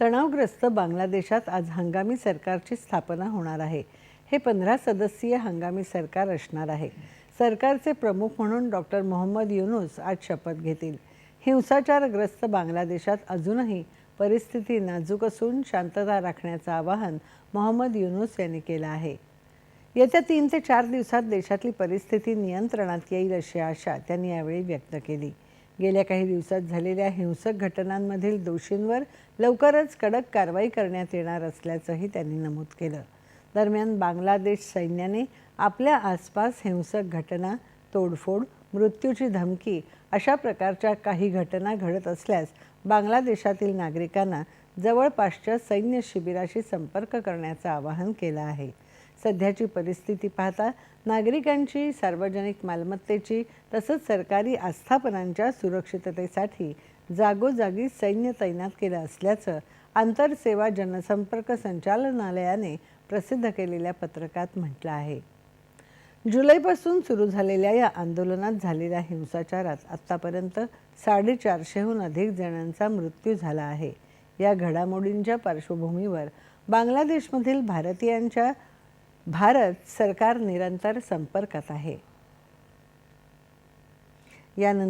तणावग्रस्त बांगलादेशात आज हंगामी सरकारची स्थापना होणार आहे. हे पंधरा सदस्यीय हंगामी सरकार असणार आहे. सरकारचे प्रमुख म्हणून डॉक्टर मोहम्मद युनूस आज शपथ घेतील. हिंसाचारग्रस्त बांगलादेशात अजूनही परिस्थिती नाजूक असून शांतता राखण्याचं आवाहन मोहम्मद युनूस यांनी केलं आहे. येत्या तीन ते चार दिवसात देशातली परिस्थिती नियंत्रणात येईल अशी आशा त्यांनी यावेळी व्यक्त केली. गेल्या काही दिवसात झालेल्या हिंसक घटनांमधील दोषींवर लवकरच कडक कारवाई करण्यात येणार असल्याचंही त्यांनी नमूद केलं. दरम्यान बांगलादेश सैन्याने आपल्या आसपास हिंसक घटना तोडफोड मृत्यूची धमकी अशा प्रकारच्या काही घटना घडत असल्यास बांगलादेशातील नागरिकांना जवळपासच्या सैन्य शिबिराशी संपर्क करण्याचं आवाहन केलं आहे. सध्याची परिस्थिती पाहता नागरिकांची सार्वजनिक मालमत्तेची तसंच सरकारी आस्थापनांच्या सुरक्षिततेसाठी जागोजागी सैन्य तैनात केलं असल्याचं आंतरसेवा जनसंपर्क संचालनालयाने प्रसिद्ध केलेल्या पत्रकात म्हटलं आहे. जुलैपासून सुरू झालेल्या या आंदोलनात झालेल्या हिंसाचारात आत्तापर्यंत साडेचारशेहून अधिक जणांचा मृत्यू झाला आहे. या घडामोडींच्या पार्श्वभूमीवर बांगलादेशमधील भारतीयांच्या भारत सरकार निरंतर संपर्कात आहे. यानंतर